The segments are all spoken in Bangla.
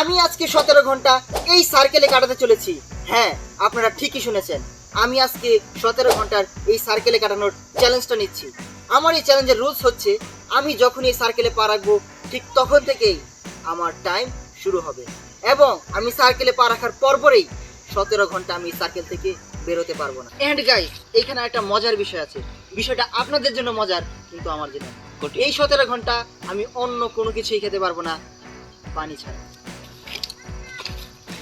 আমি আজকে সতেরো ঘণ্টা এই সার্কেলে কাটাতে চলেছি। হ্যাঁ আপনারা ঠিকই শুনেছেন। আমি আজকে সতেরো ঘণ্টার এই সার্কেলে কাটানোর চ্যালেঞ্জটা নিচ্ছি। আমার এই চ্যালেঞ্জের রুলস হচ্ছে আমি যখন এই সার্কেলে পা রাখব ঠিক তখন থেকেই আমার টাইম শুরু হবে। এবং আমি সার্কেলে পা রাখার পরপরেই সতেরো ঘণ্টা আমি সার্কেল থেকে বেরোতে পারব না। এন্ড গাইস এখানে একটা মজার বিষয় আছে। বিষয়টা আপনাদের জন্য মজার কিন্তু আমার জন্য। এই সতেরো ঘণ্টা আমি অন্য কোনো কিছুই খেতে পারব না পানি ছাড়া।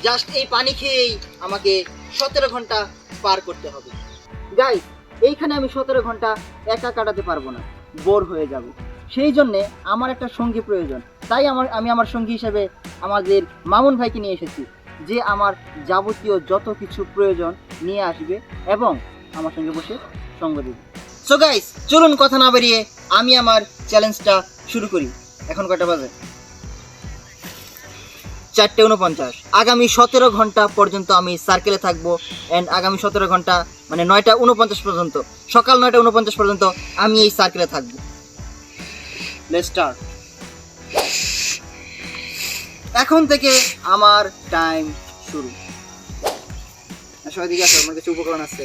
জাস্ট এই পানি খেয়েই আমাকে সতেরো ঘণ্টা পার করতে হবে। গাইস এইখানে আমি সতেরো ঘণ্টা একা কাটাতে পারব না। বোর হয়ে যাব। সেই জন্যে আমার একটা সঙ্গী প্রয়োজন। তাই আমার আমি আমার সঙ্গী হিসেবে আমাদের মামুন ভাইকে নিয়ে এসেছি। যে আমার যাবতীয় যত কিছু প্রয়োজন নিয়ে আসবে এবং আমার সঙ্গে বসে সঙ্গ দেবে। সো গাইস চলুন কথা না বেরিয়ে আমি আমার চ্যালেঞ্জটা শুরু করি। এখন কটা বাজে? চারটে উনপঞ্চাশ। আগামী সতেরো ঘণ্টা পর্যন্ত আমি সার্কেলে থাকব। অ্যান্ড আগামী সতেরো ঘণ্টা মানে নয়টা উনপঞ্চাশ পর্যন্ত, সকাল নয়টা উনপঞ্চাশ পর্যন্ত আমি এই সার্কেলে থাকব। এখন থেকে আমার টাইম শুরু। আমার কিছু উপকরণ আছে।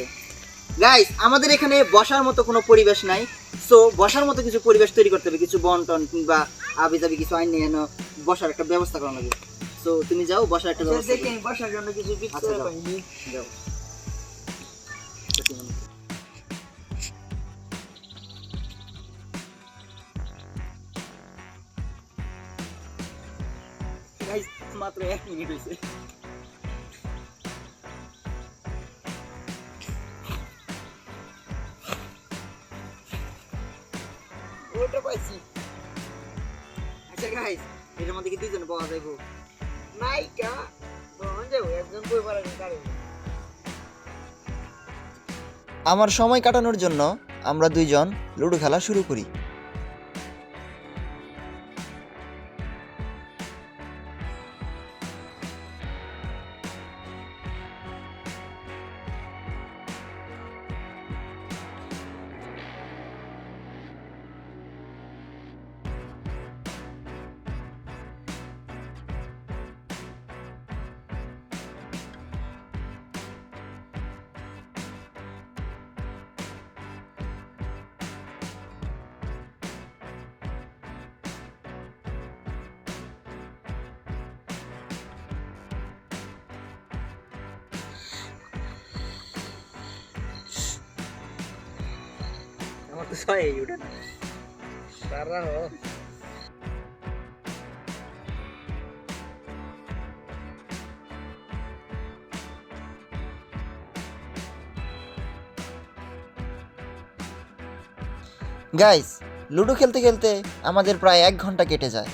গাইস আমাদের এখানে বসার মতো কোনো পরিবেশ নাই। সো বসার মতো কিছু পরিবেশ তৈরি করতে হবে। কিছু বন টন কিংবা আবি যাবি কিছু আইন নিয়ে বসার একটা ব্যবস্থা করা লাগবে। সো তুমি যাও বসার একটা ব্যবস্থা করো। বসার জন্য কিছু আচ্ছা, যাও। যাও। মাত্র এক মিনিট হয়েছে ওটা পাইছি। আচ্ছা গাইস এটার মধ্যে কি দুইজন পাওয়া যাইবো? আমার সময় কাটানোর জন্য আমরা দুইজন লুডো খেলা শুরু করি। উঠে না সারা হো গাইস লুডো খেলতে খেলতে আমাদের প্রায় এক ঘণ্টা কেটে যায়।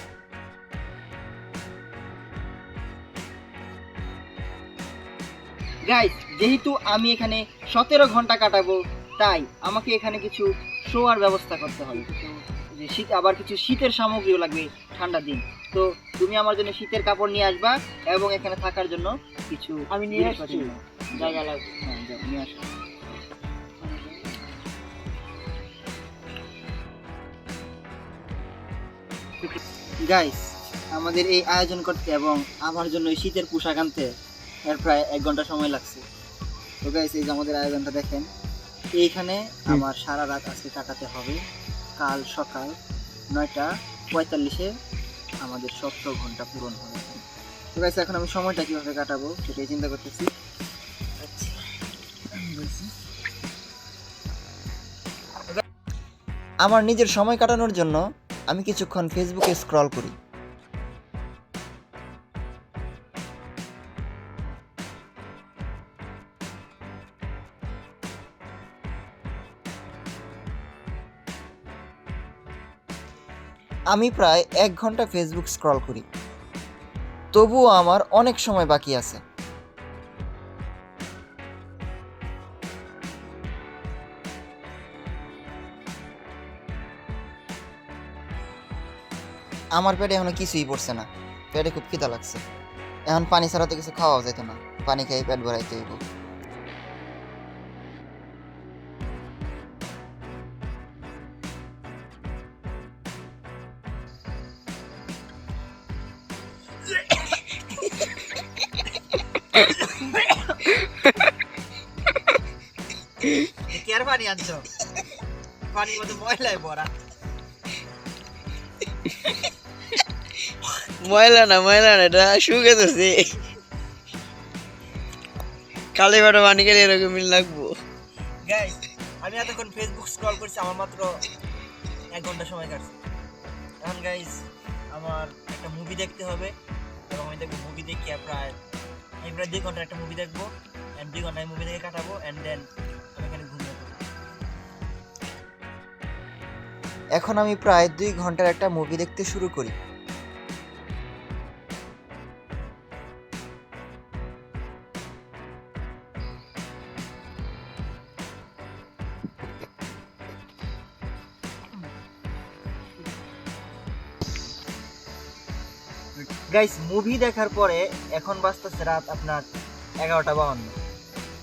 গাইস যেহেতু আমি এখানে সতেরো ঘণ্টা কাটাবো তাই আমাকে এখানে কিছু শোয়ার ব্যবস্থা করতে হবে। যে শীত আবার কিছু শীতের সামগ্রীও লাগবে ঠান্ডার দিন। তো তুমি আমার জন্য শীতের কাপড় নিয়ে আসবা এবং এখানে থাকার জন্য কিছু আমি নিয়ে আসছি। জায়গা লাগবে। হ্যাঁ নিয়ে আসো। গাইস আমাদের এই আয়োজন করতে এবং আমার জন্য শীতের পোশাক আনতে এর প্রায় এক ঘণ্টা সময় লাগছে। তো গাইস এই যে আমাদের আয়োজনটা দেখেন। এইখানে আমার সারা রাত আজকে কাটাতে হবে। কাল সকাল নয়টা পঁয়তাল্লিশে আমাদের সতেরো ঘণ্টা পূরণ হবে। তো গাইস এখন আমি সময়টা কীভাবে কাটাবো সেটাই চিন্তা করতেছি। আমার নিজের সময় কাটানোর জন্য আমি কিছুক্ষণ ফেসবুকে স্ক্রল করি। আমি প্রায় এক ঘণ্টা ফেসবুক স্ক্রল করি। তবুও আমার অনেক সময় বাকি আছে। আমার পেটে এখনও কিছুই পড়ছে না। পেটে খুব খিদা লাগছে। এখন পানি ছাড়া তো কিছু খাওয়া যেত না। পানি খেয়ে পেট ভরাইতে হইব। কি আর পানি আনছো? পানির মধ্যে ময়লায় ভরা। ময়লা না ময়লা না এটা শুকে ধরছে কালে বাটা পানি খেলে এরকম লাগবো। গাইস আমি এতক্ষণ ফেসবুক স্ক্রল করছি আমার মাত্র এক ঘণ্টা সময় কাটছে। এখন গাইস আমার একটা মুভি দেখতে হবে এবং আমি দেখব মুভি দেখিয়ে প্রায় প্রায় দুই ঘণ্টা একটা মুভি দেখব অ্যান্ড দুই ঘণ্টা মুভি দেখে কাটাবো অ্যান্ড দেন আমি এখন আমি প্রায় দুই ঘণ্টার একটা মুভি দেখতে শুরু করি। গাইস মুভি দেখার পরে এখন বাজতেছে রাত আপনার এগারোটা বাউন্ন।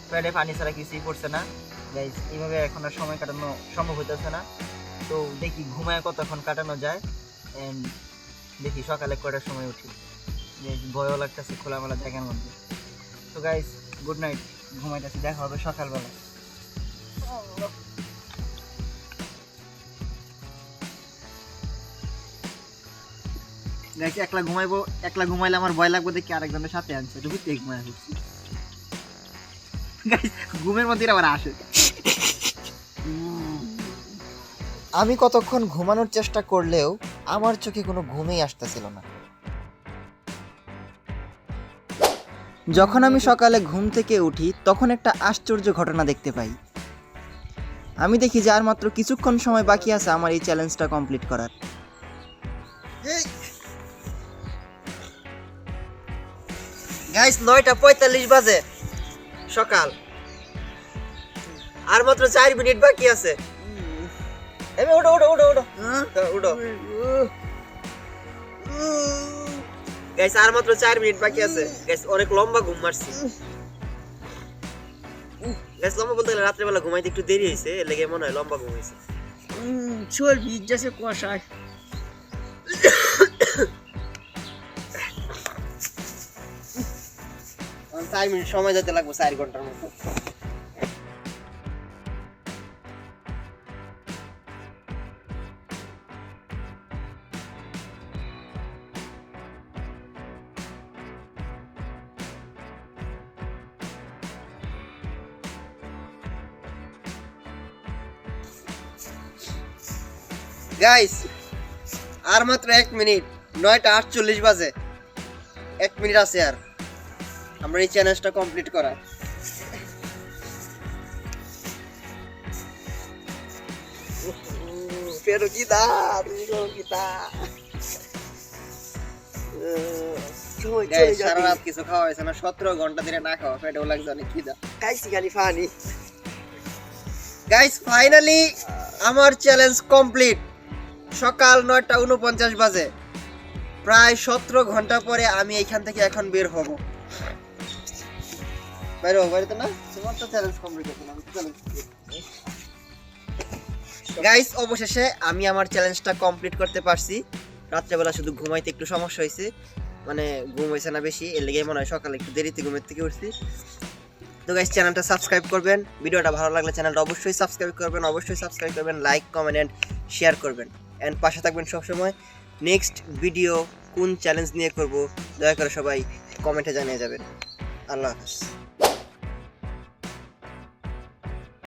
পেটে পানি ছাড়া কিছুই পড়ছে না। গাইস এইভাবে এখন আর সময় কাটানো সম্ভব হইতেছে না। তো দেখি ঘুমায় কতক্ষণ কাটানো যায়। এন্ড দেখি সকালে কয়টার সময় উঠি। ভয়ও লাগতেছে, খোলামেলা জায়গার মধ্যে। তো গাইস গুড নাইট ঘুমাইতেছি, দেখা হবে সকালবেলা। গাইস একলা ঘুমাইবো একলা ঘুমাইলে আমার ভয় লাগবে দেখি আরেকজনের সাথে আনছে। তো বুঝতে ঘুমাই হচ্ছে ঘুমের মধ্যে আবার আসে। আমি কতক্ষণ ঘুমানোর চেষ্টা করলেও আমার চোখে কোনো ঘুমেই আসতেছিল না। যখন আমি সকালে ঘুম থেকে উঠি তখন একটা আশ্চর্য ঘটনা দেখতে পাই। আমি দেখি যে আর মাত্র কিছুক্ষণ সময় বাকি আছে আমার এই চ্যালেঞ্জটা কমপ্লিট করার। গাইস নয়টা পঁয়তাল্লিশ বাজে। সকাল। আর মাত্র চার মিনিট বাকি আছে। উঠো উঠো উঠো উঠো। হ্যাঁ, উঠো। গাইস আর মাত্র চার মিনিট বাকি আছে। গাইস অনেক লম্বা ঘুম মারছি। গাইস লম্বা বলতে গেলে রাত্রেবেলা ঘুমাইতে একটু দেরি হয়েছে এর লেগে মনে হয় লম্বা ঘুম হয়েছে চল ভিজ যাচ্ছে কুয়াশায়। চার মিনিট সময় যেতে লাগবে চার ঘণ্টার মতো। গাইস আর মাত্র এক মিনিট, নয়টা আটচল্লিশ বাজে। এক মিনিট আছে আর। আমরা এই চ্যালেঞ্জটা কমপ্লিট করা Pero kita, pero kita. সারা রাত কিছু খাওয়া হয়েছে না সতেরো ঘণ্টা ধরে না খাওয়া পেটেও লাগছে অনেক খিদা। খাইছি খালি পানি গাইস ফাইনালি আমার চ্যালেঞ্জ কমপ্লিট সকাল নয়টা উনপঞ্চাশ বাজে। প্রায় সতেরো ঘণ্টা পরে আমি এইখান থেকে এখন বের হব। বাইরে বাড়িতে না? তোমার তো চ্যালেঞ্জ কমপ্লিট হতো না গাইস অবশেষে আমি আমার চ্যালেঞ্জটা কমপ্লিট করতে পারছি। রাত্রেবেলা শুধু ঘুমাইতে একটু সমস্যা হয়েছে। মানে ঘুম হয়েছে না বেশি, এর লেগে মনে হয় সকালে একটু দেরিতে ঘুমের থেকে উঠছি। তো গাইস চ্যানেলটা সাবস্ক্রাইব করবেন। ভিডিওটা ভালো লাগলে চ্যানেলটা অবশ্যই সাবস্ক্রাইব করবেন, অবশ্যই সাবস্ক্রাইব করবেন লাইক কমেন্ট এন্ড শেয়ার করবেন। এন্ড পাশে থাকবেন সবসময়। নেক্সট ভিডিও কোন চ্যালেঞ্জ নিয়ে করব, দয়া করে সবাই কমেন্টে জানিয়ে যাবেন। আল্লাহ হাফেজ।